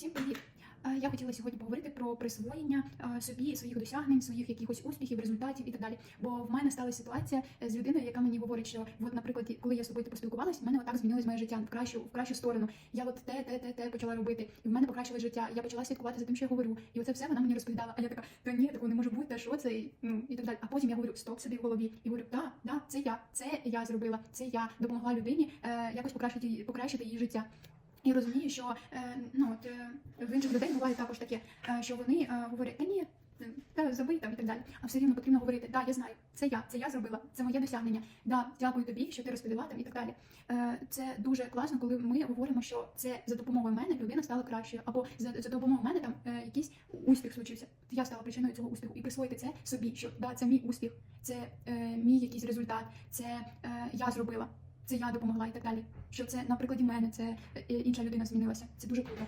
Всім привіт! Е, Я хотіла сьогодні поговорити про присвоєння е, собі своїх досягнень, своїх якихось успіхів, результатів і так далі. Бо в мене сталася ситуація з людиною, яка мені говорить, що от, наприклад, коли я з тобою поспілкувалась, в мене отак змінилось моє життя в кращу в кращу сторону. Я от те, те, те, те почала робити, і в мене покращилось життя. Я почала слідкувати за тим, що я говорю. І оце все вона мені розповідала. А я така, та ні, такого не може бути, та що це і, ну і так далі. А потім я говорю, стоп собі в голові і говорю, да, да, це я, це я зробила, це я допомогла людині е, якось покращити покращити її життя. І розумію, що е, ну от е, в інших людей буває також таке, е, що вони говорять, та ні, та забий там і так далі. А все рівно потрібно говорити, да, я знаю, це я, це я зробила, це моє досягнення. Да, дякую тобі, що ти розповіла там і так далі. Це дуже класно, коли ми говоримо, що це за допомогою мене людина стала кращою, або за, за допомогою мене там якийсь успіх случився. Я стала причиною цього успіху і присвоїти це собі, що да, це мій успіх, це е, мій якийсь результат, це е, я зробила. Це я допомогла і так далі. Що це на прикладі мене, це е, інша людина змінилася. Це дуже круто.